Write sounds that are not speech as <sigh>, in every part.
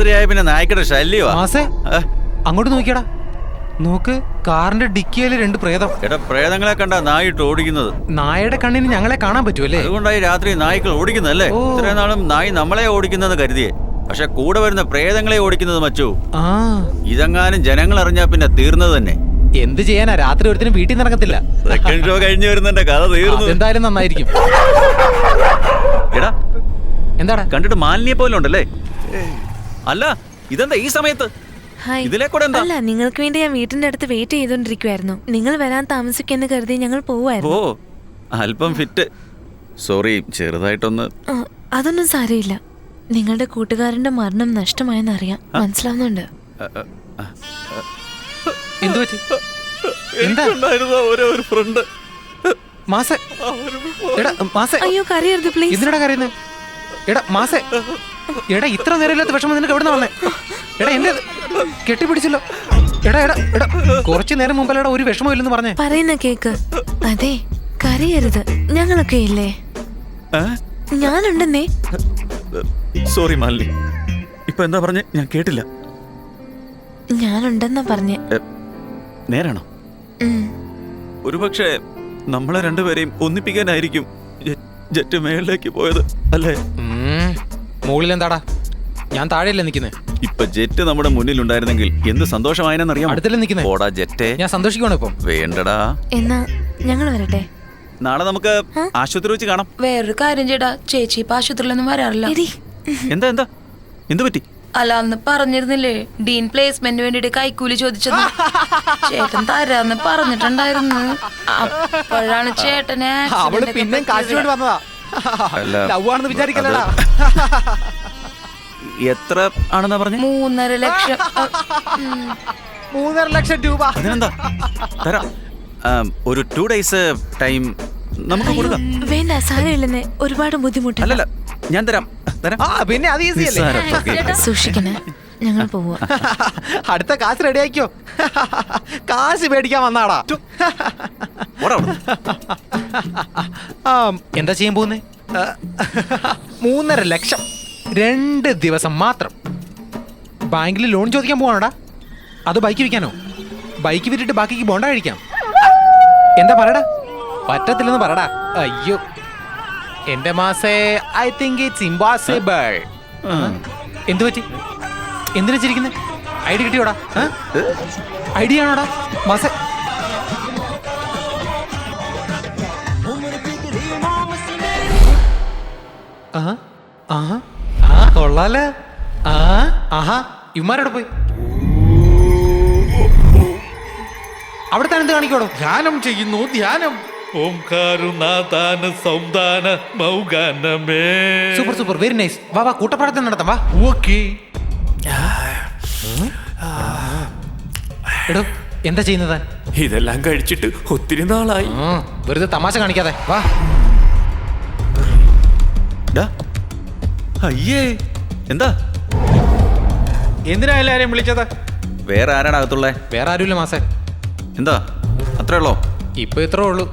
രാത്രിയായ പിന്നെ നായ്ക്കട ശല്യമാ മാസേ അങ്ങോട്ട് നോക്കിയടാ. നോക്ക് കാറിന്റെ ഡിക്കിയിൽ രണ്ട് പ്രേതം. എടാ പ്രേതങ്ങളെ കണ്ട നായിട്ട് ഓടിക്കുന്നത്. നായയുടെ കണ്ണിന് ഞങ്ങളെ കാണാൻ പറ്റുമല്ലേ അതുകൊണ്ടായി രാത്രി നായ്ക്കൾ ഓടിക്കുന്നല്ലേ. ഇത്രയും നാളും നായി നമ്മളെ ഓടിക്കുന്നത് കരുതിയേ. പക്ഷെ കൂടെ വരുന്ന പ്രേതങ്ങളെ ഓടിക്കുന്നത് മച്ചു. ആ. ഇതെങ്ങാനും ജനങ്ങൾ അറിഞ്ഞാ പിന്നെ തീർന്നത് തന്നെ. എന്ത് ചെയ്യാനാ? രാത്രി ഒരുത്തിനും വീട്ടിൽ നടക്കത്തില്ല. സെക്കൻഡ് ഷോ കഴിഞ്ഞു വരുന്നുണ്ട് കഥ തീർന്നു. എന്തായാലും നന്നായിരിക്കും. എടാ എന്താടാ? കണ്ടിട്ട് മാലിന്യ പോലും ഉണ്ടല്ലേ അല്ല ഇതെന്താ ഈ സമയത്ത്? ഹായ്. ഇതിലെ കൂടെ അല്ല നിങ്ങൾക്ക് വേണ്ടി ഞാൻ വീട്ടിന്റെ അടുത്ത് വെയിറ്റ് ചെയ്തോണ്ടിരിക്കുവായിരുന്നു നിങ്ങൾ വരാൻ താമസിക്കുമെന്ന് കരുതി ഞങ്ങൾ പോവായിരുന്നു ഓ അല്പം ഫിറ്റ്. സോറി ചെറുതായിട്ടൊന്ന് അതൊന്നും സാരമില്ല. നിങ്ങളുടെ കൂട്ടുകാരന്റെ മരണം നഷ്ടമായെന്നറിയാം മനസ്സിലാവുന്നുണ്ട്. അ, അ, അ. എന്തു പറ്റി? എന്താ? എനിക്കുണ്ടായിരുന്ന ഒരേ ഒരു ഫ്രണ്ട് മാസേ. എടാ മാസേ. അയ്യോ കരയരുത് പ്ലീസ് ഇതിനടാ കരയുന്നത് എടാ മാസേ. എടാ ഇത്ര നേരമില്ലാത്ത വിഷമം നിനക്ക് എവിടെ വന്നേ? എടാ എന്റെ കെട്ടിപ്പിടിച്ചല്ലോ. എടാ എടാ എടാ കുറച്ചു നേരം മുമ്പല്ലടാ ഒരു വിഷമം ഇല്ലെന്ന് പറഞ്ഞേ? പറയുന്ന കേക്ക്. അതെ കരയരുത്. ഞങ്ങളൊക്കെ ഇല്ലേ? ഞാനുണ്ടെന്നേ. സോറി മാലിനി. ഇപ്പൊ എന്താ പറഞ്ഞ? ഞാൻ കേട്ടില്ല. ഞാനുണ്ടെന്നാ പറഞ്ഞേ. നേരാണോ. ഒരുപക്ഷെ നമ്മളെ രണ്ടുപേരെയും ഒന്നിപ്പിക്കാനായിരിക്കും ജെറ്റ് മേളിലേക്ക് പോയത് അല്ലേ? മുകളിൽ എന്താടാ ഞാൻ താഴെയല്ലേ നിൽക്കുന്നത് ഇപ്പൊ ജെറ്റ് നമ്മുടെ മുന്നിൽ ഉണ്ടായിരുന്നെങ്കിൽ എന്ത് സന്തോഷമായെന്നറിയാം അടുത്തല്ലേ നിൽക്കുന്നേ? ഓടാ ജെറ്റേ. ഞാൻ സന്തോഷിക്കുവാണ് ഇപ്പം? വേണ്ടടാ. എന്നാ ഞങ്ങൾ വരട്ടെ. നാളെ നമുക്ക് ആശുപത്രി വെച്ച് കാണാം. വേറൊരു കാര്യം ചേട്ടാ ചേച്ചി ഇപ്പൊ ആശുപത്രിയിലൊന്നും വരാറില്ല. എന്താ എന്താ? എന്ത് പറ്റി? അല്ല അന്ന് പറഞ്ഞിരുന്നില്ലേ? ഡീൻ പ്ലേസ്മെന്റിന് വേണ്ടിട്ട് കൈക്കൂലി ചോദിച്ചത്. ചേട്ടൻ തരാന്ന് പറഞ്ഞിട്ടുണ്ടായിരുന്നു. അപ്പോഴാണ് ചേട്ടനെ അവൾ പിന്നെ കാശിന് വേണ്ടി. വന്നതാ. അല്ല, ലവ് ആണെന്ന് വിചാരിക്കലടാ എത്ര ആണെന്നാ പറഞ്ഞു? മൂന്നര ലക്ഷം. ഉം. മൂന്നര ലക്ഷം രൂപ. അതിനെന്താ? തരാം. ആം, ഒരു ടു ഡേയ്സ് ടൈം നമുക്ക് കൊടുക്കാം. വേണ്ട സാരമില്ലെന്ന്. ഒരുപാട് ബുദ്ധിമുട്ടില്ല അല്ലല്ല ഞാൻ തരാം. തരാം. ആ പിന്നെ അത് ഈസി അല്ലേ? നിസ്സാരം, okay. സൂക്ഷിക്കണേ. ഞങ്ങൾ പോവുക <laughs> അടുത്ത കാശ് റെഡി ആക്കിയോ <laughs> കാശ് മേടിക്കാൻ വന്നാടാ. ഓടാ അവിടുന്ന്. <laughs> ആ, എന്താ ചെയ്യാൻ പോകുന്നേ? മൂന്നര ലക്ഷം. രണ്ട് ദിവസം മാത്രം. ബാങ്കിൽ ലോൺ ചോദിക്കാൻ പോവാണോടാ? അത് ബൈക്ക് വിൽക്കാനോ? ബൈക്ക് വിറ്റിട്ട് ബാക്കിക്ക് ബോണ്ട കഴിക്കാം. എന്താ പറയടാ? പറ്റത്തില്ലെന്ന് പറടാ അയ്യോ. എന്റെ മാസേ ഐ തിങ്ക് ഇറ്റ്സ് ഇമ്പോസിബിൾ എന്തു പറ്റി? എന്തിനാ ചിരിക്കുന്നത് ഐഡി കിട്ടിയോടാ? ഐഡിയ ആണോടാ? മാസേ ആഹാ ആഹാ ആ? കൊള്ളാലേ. ആ? ആഹാ ഇമാരോട് പോയി. അവിടെ തന്നെ എന്ത് കാണിക്കോടോ ധ്യാനം ചെയ്യുന്നു ധ്യാനം. ഓംകാരുനാഥാന സൗന്ദാന മൗഗാനമേ സൂപ്പർ സൂപ്പർ വെരി നൈസ് വാ വാ കൂട്ടപ്പാടത്തിൽ നടത്താം വാ. ഓക്കേ എടോ എന്താ ചെയ്യുന്നത് ഇതെല്ലാം കഴിച്ചിട്ട് ഒത്തിരി നാളായി. വെറുതെ തമാശ കാണിക്കാതെ. വാ. അയ്യേ. എന്താ? എന്തിനാ എല്ലാരെയും വിളിച്ചത്? വേറെ ആരാണ് അകത്തുള്ളേ? വേറെ ആരുമില്ല മാസേ. എന്താ? അത്രേ ഉള്ളോ? ഇപ്പൊ ഇത്രേ ഉള്ളൂ.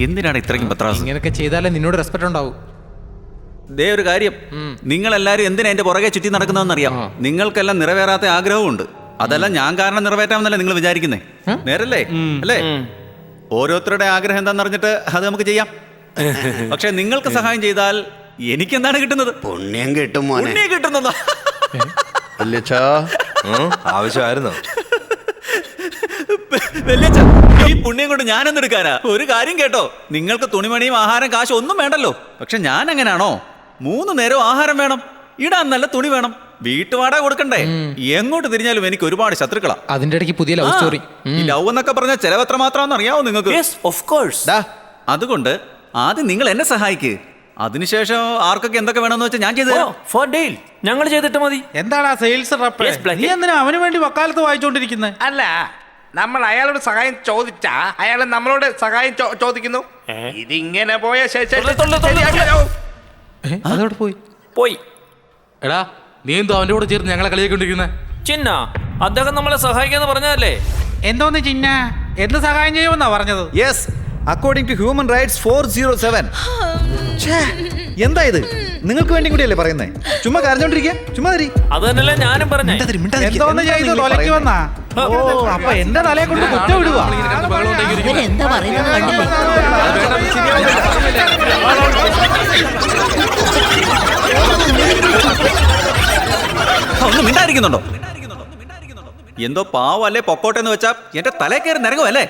എന്തിനാണ് ഇത്രയും പത്രാസ്? ഇങ്ങനെയൊക്കെ ചെയ്താലേ നിന്നോട് റെസ്പെക്ട് ഉണ്ടാവും. ദേ ഒരു കാര്യം. നിങ്ങൾ എല്ലാരും എന്തിനാ എന്റെ പുറകെ ചുറ്റി നടക്കുന്നതെന്ന് അറിയാം ആ. നിങ്ങൾക്കെല്ലാം നിറവേറാത്ത ആഗ്രഹമുണ്ട് അതെല്ലാം ഞാൻ കാരണം നിറവേറ്റാമെന്നല്ലേ നിങ്ങൾ വിചാരിക്കുന്നേ? നേരല്ലേ? അല്ലേ? ഓരോരുത്തരുടെ ആഗ്രഹം എന്താണെന്ന് അറിഞ്ഞിട്ട് അത് നമുക്ക് ചെയ്യാം. <laughs> പക്ഷെ നിങ്ങൾക്ക് സഹായം ചെയ്താൽ എനിക്ക് എന്താണ് കിട്ടുന്നത്? പുണ്യം കിട്ടും മോനെ. പുണ്യം കിട്ടുന്നതാ. <laughs> വല്യച്ഛാ. ആവശ്യമായിരുന്നു? വല്യച്ഛ, ഈ പുണ്യം കൊണ്ട് ഞാൻ എന്തെടുക്കാനാ ഒരു കാര്യം കേട്ടോ. നിങ്ങൾക്ക് തുണിമണിയും ആഹാരം കാശും ഒന്നും വേണ്ടല്ലോ. പക്ഷെ ഞാൻ എങ്ങനെയാണോ മൂന്ന് നേരം ആഹാരം വേണം. ഇടാൻ നല്ല തുണി വേണം. വീട്ടുവാടക കൊടുക്കണ്ടേ? എങ്ങോട്ട് തിരിഞ്ഞാലും എനിക്ക് ഒരുപാട് ശത്രുക്കളാ. അതിന്റെ ഇടയ്ക്ക് പുതിയ ലവ് സ്റ്റോറി ഈ ലവ് എന്നൊക്കെ പറഞ്ഞാൽ ചെലവ് എത്ര മാത്രമാണെന്ന് അറിയാവോ നിങ്ങൾക്ക്? ഓഫ് കോഴ്സ് ദാ, അതുകൊണ്ട് ആദ്യം നിങ്ങൾ എന്നെ സഹായിക്ക്. അതിനുശേഷം ആർക്കൊക്കെ എന്തൊക്കെ വേണമെന്ന് വെച്ചാൽ ഞാൻ ചെയ്തു ഫോർ ഡെയിൽ ഞങ്ങൾ ചെയ്തിട്ട് മതി. എന്താണ് ആ സെയിൽസ് റപ്പ് നീ എന്തിനാ അവന് വേണ്ടി വക്കാലത്ത് വായിച്ചോണ്ടിരിക്കുന്നത് അല്ല നമ്മൾ അയാളോട് സഹായം ചോദിച്ചാ അയാൾ നമ്മളോട് സഹായം ചോദിക്കുന്നു. ഇതിങ്ങനെ പോയ ശേഷം പോയി. പോയി. എടാ നീ എന്തോ അവന്റെ കൂടെ ചേർന്ന് ഞങ്ങളെ കളിയാക്കൊണ്ടിരിക്കുന്നത് ചിന്ന അദ്ദേഹം നമ്മളെ സഹായിക്കാന്ന് പറഞ്ഞതല്ലേ എന്തോന്ന് ചിന്ന എന്ത് സഹായം ചെയ്യുമെന്നാ പറഞ്ഞത് yes according to human rights four zero seven എന്താ ഇത് നിങ്ങൾക്ക് വേണ്ടി കൂടിയല്ലേ പറയുന്നേ ചുമ്മാ കരഞ്ഞോണ്ടിരിക്കുക ചുമ്മാ തരി അത് തന്നെയല്ലേ ഞാനും പറഞ്ഞേ മിണ്ടാതിരി, മിണ്ടാതിരി. എന്തോന്ന് ചെയ്ത് തൊലയ്ക്ക് വന്നാ ഓ അപ്പൊ എന്റെ തലയെ കൊണ്ട് കുറ്റ വിടുവാ എന്താ പറയുന്നത് കണ്ടില്ലേ ഒന്ന് മിണ്ടായിരിക്കുന്നുണ്ടോ എന്തോ പാവല്ലേ പൊക്കോട്ടെ എന്ന് വെച്ചാ എന്റെ തലേ കയറി നിരങ്ങുമല്ലേ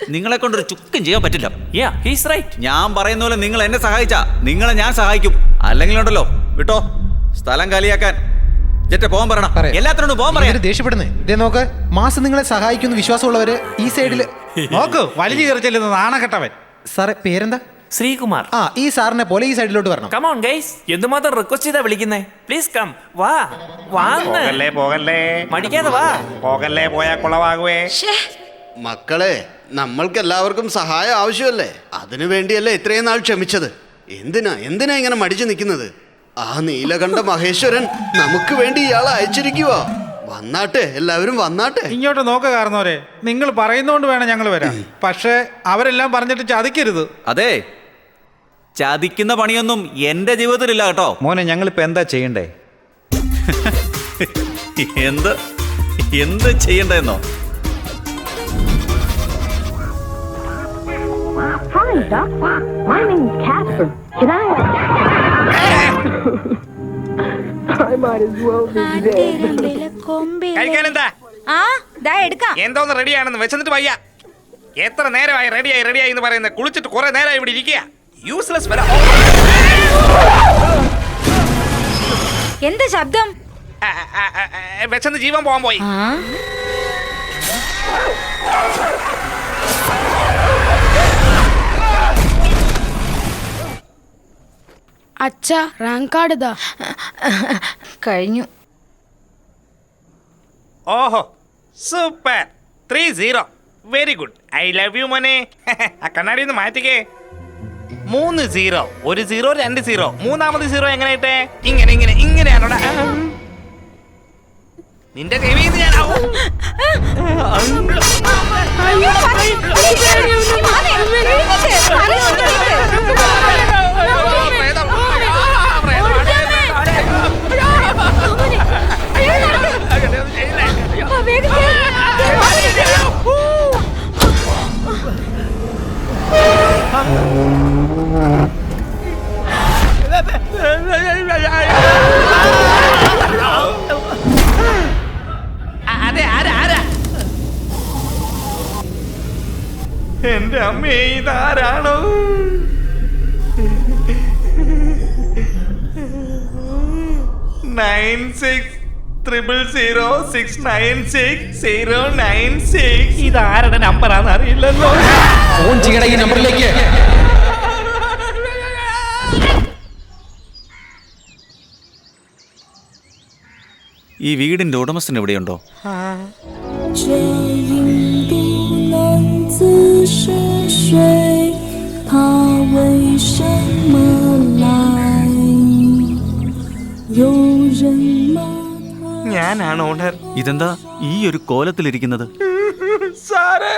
നിങ്ങളെ കൊണ്ടൊരു ചുക്കും ചെയ്യാൻ പറ്റില്ല. യാ ഹീസ് റൈറ്റ് ഞാൻ പറയുന്ന പോലെ നിങ്ങൾ എന്നെ സഹായിച്ചാ. നിങ്ങളെ ഞാൻ സഹായിക്കും. അല്ലെങ്കിൽ ഉണ്ടല്ലോ വിട്ടോ? സ്ഥലം കാലിയാക്കാൻ. ജെറ്റ പോകാൻ പറയണം. പറയാം. എല്ലാത്തിനോടും പോകാൻ പറയാം. ഇവർ ദേഷ്യപ്പെടുന്നേ. ഇതേ നോക്ക് മാസം നിങ്ങളെ സഹായിക്കുന്ന വിശ്വാസമുള്ളവര് ഈ സൈഡിൽ <laughs> നോക്ക് വലിച്ചു കയറി ചെല്ലുന്ന നാണക്കെട്ടവൻ. സാറേ പേരെന്താ? ശ്രീകുമാർ. ആ ഈ സാറിനെ പോലെ ഈ സൈഡിലോട്ട് വരണം. കമോൺ ഗൈസ് എന്തുമാത്രം റിക്വസ്റ്റ് ചെയ്താ വിളിക്കുന്നേ? പ്ലീസ് കം വാ. വാന്ന്. പോകല്ലേ പോകല്ലേ. മടിക്കാതെ വാ. പോകല്ലേ പോയാ കുളവാകുവേ. മക്കളെ നമ്മൾക്ക് എല്ലാവർക്കും സഹായം ആവശ്യമല്ലേ? അതിനു വേണ്ടിയല്ലേ ഇത്രയും നാൾ ക്ഷമിച്ചത്. എന്തിനാ എന്തിനാ ഇങ്ങനെ മടിച്ചു നിൽക്കുന്നത്? ആ നീലകണ്ഠ മഹേശ്വരൻ നമുക്ക് വേണ്ടി ഇയാളെ അയച്ചിരിക്കുവാ? വന്നാട്ടെ എല്ലാവരും വന്നാട്ടെ. ഇങ്ങോട്ട് നോക്ക കാരണവരെ. നിങ്ങൾ പറയുന്നോണ്ട് വേണം ഞങ്ങൾ വരാൻ. പക്ഷേ അവരെല്ലാം പറഞ്ഞിട്ട് ചതിക്കരുത്. അതെ ചതിക്കുന്ന പണിയൊന്നും എന്റെ ജീവിതത്തിലില്ല കേട്ടോ മോനെ ഞങ്ങളിപ്പോ എന്താ ചെയ്യണ്ടേ എന്ത് എന്ത് ചെയ്യണ്ടെന്നോ Hi, Doc. My name's Catherine. Can I? I might as well be dead. കഴിക്കാനെന്താ ആ ദാ എടുക്കാം എന്തോന്ന് റെഡിയാണെന്ന് വെച്ചിട്ട് വയ്യ എത്ര നേരമായി റെഡിയായി റെഡിയായി എന്ന് പറയുന്നത് കുളിച്ചിട്ട് കുറെ നേരമായി ഇവിടെ ഇരിക്കുക യൂസ്ലെസ് വരാം എന്ത് ശബ്ദം? വെച്ചെന്ന് ജീവൻ പോകാൻ പോയി. അച്ഛ റാങ്ക് കാർഡ് ഇതാ. കഴിഞ്ഞു. ഓഹോ super. Three zero. Very good. I love you മോനെ. <laughs> ആ കണ്ണാടി ഒന്ന് മാറ്റിക്കേ. മൂന്ന് സീറോ ഒരു സീറോ രണ്ട് സീറോ മൂന്നാമത് സീറോ എങ്ങനെയായിട്ടെ ഇങ്ങനെ ഇങ്ങനെ ഇങ്ങനെയാണോ നിന്റെ കൈവിൽ ഞാൻ ആവും. എന്റെ അമ്മേ ഇതാരാണോ? Nine six triple zero six nine six zero nine six ഇതാരുടെ നമ്പറാന്ന് അറിയില്ലല്ലോ. ഫോൺ ചെയ്യട ഈ നമ്പറിലേക്ക് ഈ വീടിന്റെ ഉടമസ്ഥൻ എവിടെയുണ്ടോ? 这 ഞാനാണ് ഓണർ ഇതെന്താ ഈ ഒരു കോലത്തിലിരിക്കുന്നത്? സാറ്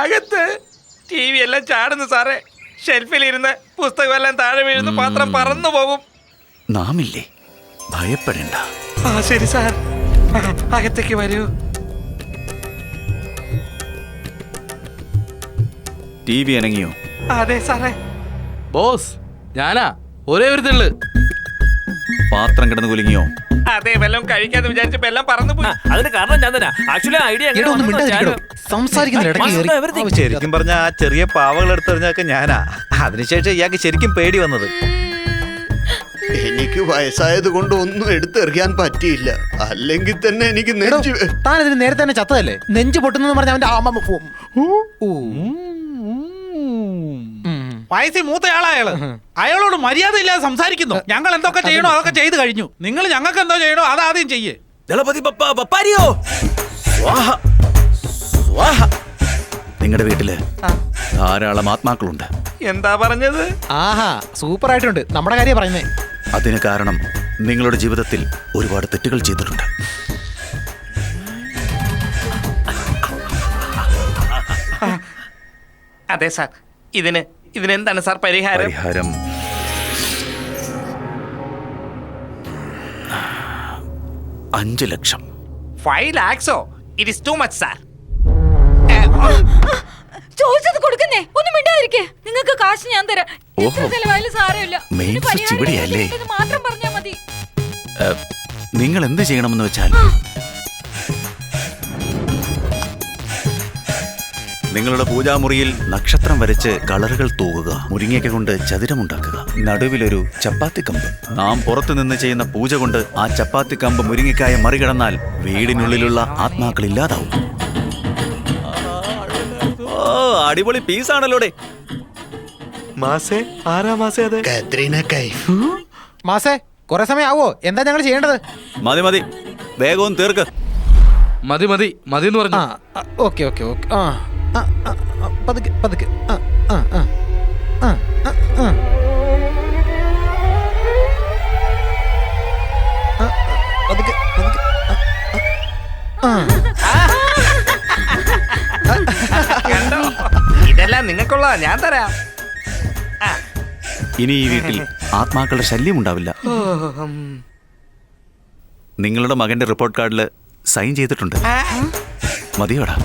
അകത്ത് ടി വി എല്ലാം ചാടുന്നു സാറേ. ഷെൽഫിലിരുന്ന് പുസ്തകമെല്ലാം താഴെ വീഴുന്നു പാത്രം പറന്നു പോകും. നാമില്ലേ? ഭയപ്പെടേണ്ട. ആ ശരി സാർ. അകത്തേക്ക് വരൂ. ടി വി അനങ്ങിയോ? അതെ സാറേ. ബോസ് ഞാനാ. ഒരേ ഒരു തെള്ളു. പാത്രം കിടന്ന് കുലുങ്ങിയോ? അതെ വല്ലതും കഴിക്കാന്ന് വിചാരിച്ചപ്പോ എല്ലാം പറന്നു പോയി. അതിന് കാരണം ഞാൻ തന്നെ. ആക്ച്വലി ഐഡിയ എടാ ഒന്ന് മിണ്ടാതിരിക്കടോ. സംസാരിക്കുന്ന ഇടയ്ക്ക് കയറി. ശരിക്കും പറഞ്ഞ ആ ചെറിയ പാവകൾ എടുത്തെറിഞ്ഞൊക്കെ ഞാനാ. അതിനുശേഷം ഇയാൾക്ക് ശരിക്കും പേടി വന്നത്. എനിക്ക് വയസ്സായത് കൊണ്ട് ഒന്നും എടുത്തെറിയാൻ പറ്റിയില്ല. അല്ലെങ്കിൽ തന്നെ എനിക്ക് എടോ, നെഞ്ചു താൻ ഇതിന് നേരത്തെ തന്നെ ചത്തതല്ലേ? നെഞ്ച് പൊട്ടുന്നെന്ന് പറഞ്ഞ അവന്റെ ആമ്മ പോവും. ഊ. ഉം. വയസ്സിൽ മൂത്തയാളാ അയാൾ അയാളോട് മര്യാദയില്ലാതെ സംസാരിക്കുന്നു. ഞങ്ങൾ എന്തൊക്കെ ചെയ്യണോ അതൊക്കെ ചെയ്ത് കഴിഞ്ഞു. നിങ്ങൾ ഞങ്ങൾക്ക് എന്തോ ചെയ്യണോ അത് ആദ്യം ചെയ്യേ. ദളപതി പപ്പാരിയോ? ബപ്പാരിയോ സ്വാഹ. സ്വാഹ. നിങ്ങളുടെ വീട്ടിൽ ധാരാളം ആത്മാക്കളുണ്ട്. എന്താ പറഞ്ഞത്? ആഹാ സൂപ്പർ ആയിട്ടുണ്ട് നമ്മുടെ കാര്യം പറയുന്നേ. അതിന് കാരണം നിങ്ങളുടെ ജീവിതത്തിൽ ഒരുപാട് തെറ്റുകൾ ചെയ്തിട്ടുണ്ട്. അതെ സാർ. ഇതിന് ഇതിനെന്താണ് സാർ പരിഹാരം? പരിഹാരം. അഞ്ചു ലക്ഷം. Five ലാക്സോ? It is too much sir ചോദിച്ചത് കൊടുക്കുന്നേ. ഒന്നും മിണ്ടാതിരിക്കേ. നിങ്ങൾക്ക് കാശ് ഞാൻ തരാം. ഓഹോ. ചെലവായാലും സാരമില്ല. മെയിൻ ഇതിന് സ്വിച്ച് പരിഹാരം ഇവിടെയല്ലേ? ഇത് മാത്രം പറഞ്ഞാൽ മതി. നിങ്ങൾ എന്ത് ചെയ്യണമെന്ന് വെച്ചാൽ നിങ്ങളുടെ പൂജാമുറിയിൽ നക്ഷത്രം വരച്ച് കളറുകൾ തൂകുക മുരിങ്ങയ്ക്ക കൊണ്ട് ചതുരമുണ്ടാക്കുക. നടുവിലൊരു ചപ്പാത്തി കമ്പ്. നാം പുറത്തു നിന്ന് ചെയ്യുന്ന പൂജ കൊണ്ട് ആ ചപ്പാത്തി കമ്പ് മുരിങ്ങയ്ക്കായ മറികടന്നാൽ വീടിനുള്ളിലുള്ള ആത്മാക്കൾ ഇല്ലാതാവും. അടിപൊളി പീസാണല്ലോടെ മാസേ ആരാ മാസേ അത്? കത്രീന കൈഫ് മാസേ കുറെ സമയം ആവോ എന്താ ഞങ്ങൾ ചെയ്യേണ്ടത്? മതി മതി. വേഗവും തീർക്ക്. മതി മതി. മതി എന്ന് പറഞ്ഞു ഓക്കെ ഓക്കെ ഓക്കെ. ആ, പതുക്കെ പതുക്കെ. ആ ആ ആ. ആ ആ, ആ. ആ, പതുക്കെ പതുക്കെ. ആ, ആ. കണ്ടോ? ഇതെല്ലാം നിങ്ങൾക്കുള്ള ഞാൻ തരാം. ഇനി ഈ വീട്ടിൽ ആത്മാക്കളുടെ ശല്യം ഉണ്ടാവില്ല. നിങ്ങളുടെ മകന്റെ റിപ്പോർട്ട് കാർഡിൽ സൈൻ ചെയ്തിട്ടുണ്ട്. മതിയോടാ?